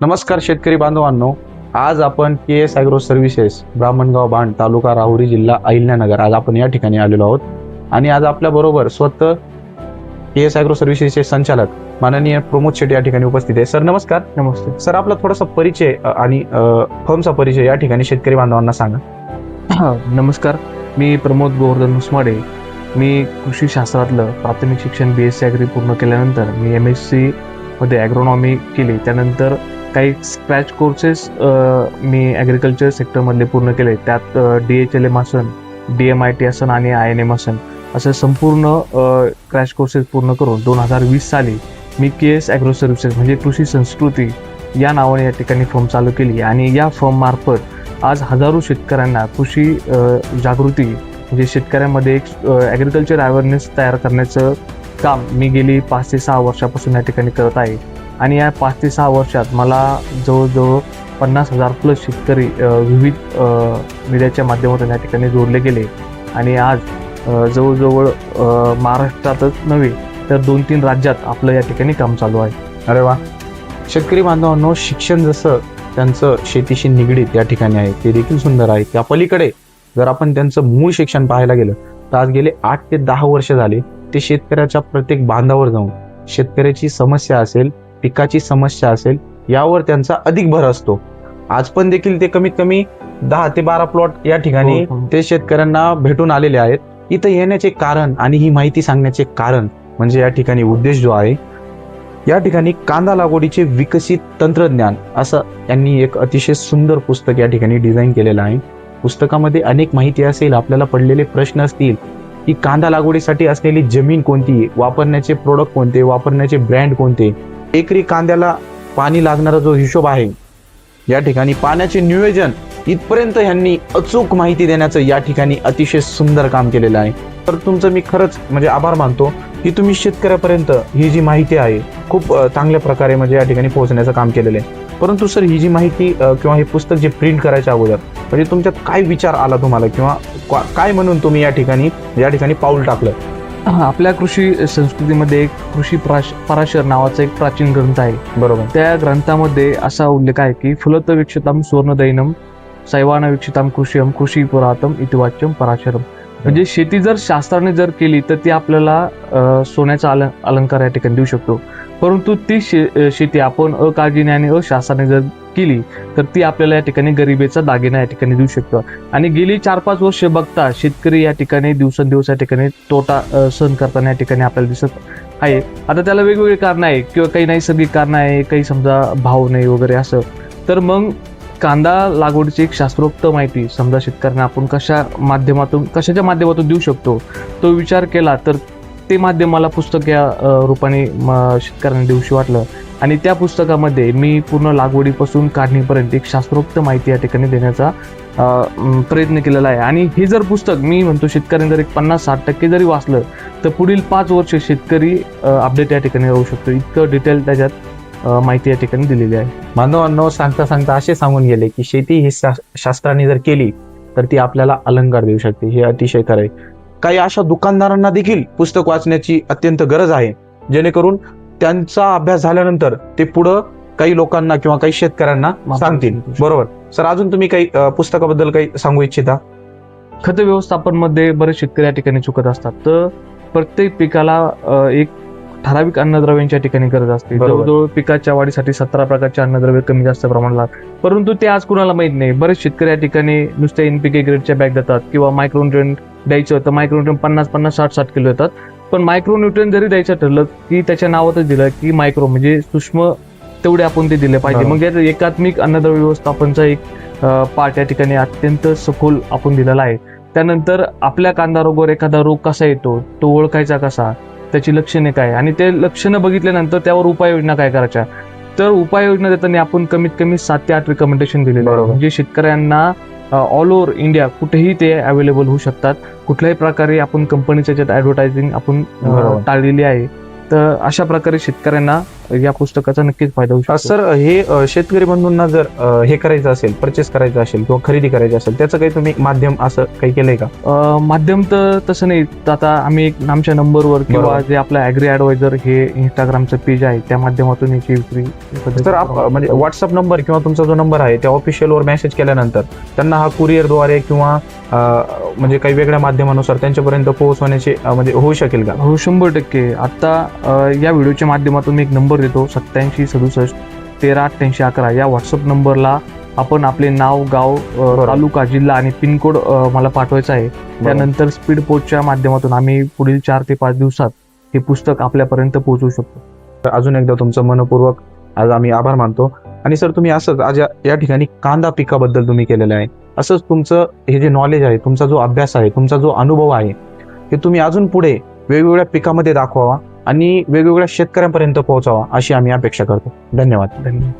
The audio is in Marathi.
नमस्कार शेतकरी बांधवांनो. आज आपण K S agro services Brahmangaon बाण तालुका राहुरी जिल्हा अहिल्यानगर आज आपण या ठिकाणी आलेलो आहोत. आणि आज आपल्या बरोबर स्वतः के एस ॲग्रो सर्व्हिसेसचे संचालक माननीय प्रमोद शेट्टी या ठिकाणी उपस्थित आहे. सर नमस्कार. नमस्ते. सर आपला थोडासा परिचय आणि फर्मचा परिचय या ठिकाणी शेतकरी बांधवांना सांगा. नमस्कार. मी प्रमोद गोवर्धन हुसमाडे मी कृषी शास्त्रातलं प्राथमिक शिक्षण बी एस सी ॲग्री पूर्ण केल्यानंतर मी एम एस सी मध्ये ॲग्रोनॉमी केली. त्यानंतर काही स्क्रॅच कोर्सेस मी ॲग्रिकल्चर सेक्टरमधले पूर्ण केले. त्यात डी एच एल एम असन डी एम आय टी असन आणि आय एन एम असन. असं संपूर्ण क्रॅश कोर्सेस पूर्ण करून दोन हजार वीस साली मी के एस ॲग्रो सर्व्हिसेस म्हणजे कृषी संस्कृती या नावाने या ठिकाणी फर्म चालू केली. आणि या फर्ममार्फत आज हजारो शेतकऱ्यांना कृषी जागृती म्हणजे शेतकऱ्यांमध्ये एक ॲग्रिकल्चर अवेअरनेस तयार करण्याचं काम मी गेली पाच ते सहा वर्षापासून या ठिकाणी करत आहे. आणि या पाच ते सहा वर्षात मला जवळजवळ पन्नास हजार प्लस शेतकरी विविध मीडियाच्या माध्यमातून या ठिकाणी जोडले गेले. आणि आज जवळजवळ महाराष्ट्रातच नव्हे तर दोन तीन राज्यात आपलं या ठिकाणी काम चालू आहे. अरे वा. शेतकरी बांधवांनो शिक्षण जसं त्यांचं शेतीशी निगडीत या ठिकाणी आहे ते देखील सुंदर आहे. त्या पलीकडे जर आपण त्यांचं मूळ शिक्षण पाहायला गेलं तर आज गेले आठ ते दहा वर्ष झाले ते शेतकऱ्याच्या प्रत्येक बांधावर जाऊन शेतकऱ्याची समस्या असेल पिकाची समस्या असेल यावर त्यांचा अधिक भर असतो. आज पण देखील ते कमीत कमी दहा ते बारा प्लॉट या ठिकाणी हो, हो. ते शेतकऱ्यांना भेटून आलेले आहेत. इथं येण्याचे कारण आणि ही माहिती सांगण्याचे कारण म्हणजे या ठिकाणी उद्देश जो आहे या ठिकाणी कांदा लागवडीचे विकसित तंत्रज्ञान असं यांनी एक अतिशय सुंदर पुस्तक या ठिकाणी डिझाईन केलेलं आहे. पुस्तकामध्ये अनेक माहिती असेल आपल्याला पडलेले प्रश्न असतील की कांदा लागवडीसाठी असलेली जमीन कोणती वापरण्याचे प्रोडक्ट कोणते वापरण्याचे ब्रँड कोणते एकरी कांद्याला पाणी लागणारा जो हिशोब आहे या ठिकाणी पाण्याचे नियोजन इथपर्यंत ह्यांनी अचूक माहिती देण्याचं या ठिकाणी अतिशय सुंदर काम केलेलं आहे. तर तुमचं मी खरंच म्हणजे आभार मानतो की तुम्ही शेतकऱ्यापर्यंत ही जी माहिती आहे खूप चांगल्या प्रकारे म्हणजे या ठिकाणी पोहोचण्याचं काम केलेलं आहे. परंतु सर ही जी माहिती किंवा हे पुस्तक जे प्रिंट करायच्या अगोदर म्हणजे तुमच्यात काय विचार आला तुम्हाला? किंवा काय म्हणून तुम्ही या ठिकाणी या ठिकाणी पाऊल टाकलं? आपल्या कृषी संस्कृतीमध्ये एक कृषी पराश पराशर नावाचा एक प्राचीन ग्रंथ आहे. बरोबर. त्या ग्रंथामध्ये असा उल्लेख आहे की फुलत वीक्षितम सुवर्णदैनम सैवान वीक्षितम कृषियम कृषी पुरातम इतिवाच्यम पराशरम. म्हणजे शेती जर शास्त्राने जर केली तर ती आपल्याला सोन्याचा अलं अलंकार या ठिकाणी देऊ शकतो. परंतु ती शे शेती आपण अकाळजीने आणि अशास्त्राने जर केली तर ती आपल्याला या ठिकाणी गरिबीचा दागिना या ठिकाणी देऊ शकतो. आणि गेली चार पाच वर्ष बघता शेतकरी या ठिकाणी दिवसेंदिवस या ठिकाणी तोटा सहन करताना या ठिकाणी आपल्याला दिसत आहे. आता त्याला वेगवेगळी कारणं आहे किंवा काही नैसर्गिक कारणं आहे काही समजा भाव नाही वगैरे असं. तर मग कांदा लागवडीची एक शास्त्रोक्त माहिती समजा शेतकऱ्यांना आपण कशा माध्यमातून कशाच्या माध्यमातून देऊ शकतो तो विचार केला तर ते माध्यम मला पुस्तक या रूपाने म- शेतकऱ्यांना देऊशी वाटलं. आणि त्या पुस्तकामध्ये मी पूर्ण लागवडीपासून काढणीपर्यंत एक शास्त्रोक्त माहिती या ठिकाणी देण्याचा प्रयत्न केलेला आहे. आणि हे जर पुस्तक मी म्हणतो शेतकऱ्यांनी जर एक पन्नास साठ टक्के जरी वाचलं तर पुढील पाच वर्ष शेतकरी अपडेट या ठिकाणी राहू शकतो. इतकं डिटेल त्याच्यात माहिती या ठिकाणी दिलेली आहे. मानवांनो सांगता सांगता असे सांगून गेले की शेती ही शास्त्राने जर केली तर ती आपल्याला अलंकार देऊ शकते. हे अतिशय खरं आहे. काही अशा दुकानदारांना देखील पुस्तक वाचण्याची अत्यंत गरज आहे. जेणेकरून त्यांचा अभ्यास झाल्यानंतर ते पुढं काही लोकांना किंवा काही शेतकऱ्यांना सांगतील. बरोबर. सर अजून तुम्ही काही पुस्तकाबद्दल काही सांगू इच्छिता? खत व्यवस्थापनमध्ये बरेच शेतकरी या ठिकाणी चुकत असतात. तर प्रत्येक पिकाला एक ठराविक अन्नद्रव्यांची या ठिकाणी गरज असते. बरोबर. जवळजवळ पिकाच्या वाढीसाठी सतरा प्रकारचे अन्नद्रव्य कमी जास्त प्रमाणात लागतात परंतु ते आज कुणाला माहीत नाही. बरेच शेतकरी या ठिकाणी नुसत्या एनपीके ग्रेडच्या बॅग देतात किंवा मायक्रोन्युट्रन द्यायचं तर मायक्रोन्युट्रन पन्नास पन्नास साठ साठ किलो येतात पण मायक्रोन्युट्रन जरी द्यायचं ठरलं की त्याच्या नावातच दिलं की मायक्रो म्हणजे सूक्ष्म तेवढे आपण ते दिले पाहिजे. मग याचं एकात्मिक अन्नद्रव्य व्यवस्थापनचा एक पार्ट या ठिकाणी अत्यंत सखोल आपण दिलेला आहे. त्यानंतर आपल्या कांदा रोगवर एखादा रोग कसा येतो तो ओळखायचा कसा त्याची लक्षणे काय? आणि ते लक्षणं बघितल्यानंतर त्यावर उपाययोजना काय करायच्या? तर उपाययोजना देताना आपण कमीत कमी सात ते आठ रिकमेंडेशन बरोबर. म्हणजे शेतकऱ्यांना ऑल ओव्हर इंडिया कुठेही ते अवेलेबल होऊ शकतात कुठल्याही प्रकारे आपण कंपनीच्या याच्यात ऍडव्हर्टायझिंग आपण. टाळलेली आहे तर अशा प्रकारे शेतकऱ्यांना या पुस्तकाचा नक्कीच फायदा होऊ शकतो. सर हे शेतकरी बंधूंना जर हे करायचं असेल परचेस करायचं असेल किंवा खरेदी करायची असेल त्याचं काही तुम्ही माध्यम असं काही केलंय का? माध्यम तर तसं नाही. तर आता आम्ही एक आमच्या नंबरवर किंवा. जे आपलं ऍग्री ऍडवायझर हे इंस्टाग्रामचं पेज आहे त्या माध्यमातून याची विक्री तर म्हणजे व्हॉट्सअप नंबर किंवा तुमचा जो नंबर आहे त्या ऑफिशियल वर मेसेज केल्यानंतर त्यांना हा कुरिअरद्वारे किंवा म्हणजे काही वेगळ्या माध्यमानुसार त्यांच्यापर्यंत पोहोचवण्याचे म्हणजे होऊ शकेल का? हो शंभर टक्के. आता अ, या व्हिडिओच्या माध्यमातून मी एक नंबर देतो सत्याऐंशी सदुसष्ट तेरा अठ्ठ्याऐंशी अकरा. या व्हॉट्सअप नंबरला आपण आपले नाव गाव तालुका जिल्हा आणि पिनकोड मला पाठवायचा आहे. त्यानंतर स्पीड पोस्टच्या माध्यमातून आम्ही पुढील चार ते पाच दिवसात हे पुस्तक आपल्यापर्यंत पोहोचवू शकतो. अजून एकदा तुमचं मनपूर्वक आज आम्ही आभार मानतो. आणि सर तुम्ही असंच आज या- ठिकाणी कांदा पिकाबद्दल तुम्ही केलेलं आहे. असंच तुमचं हे जे नॉलेज आहे तुमचा जो अभ्यास आहे तुमचा जो अनुभव आहे हे तुम्ही अजून पुढे वेगवेगळ्या पिकामध्ये दाखवावा आणि वेगवेगळ्या शेतकऱ्यांपर्यंत पोहोचावा अशी आम्ही अपेक्षा करतो. धन्यवाद. धन्यवाद.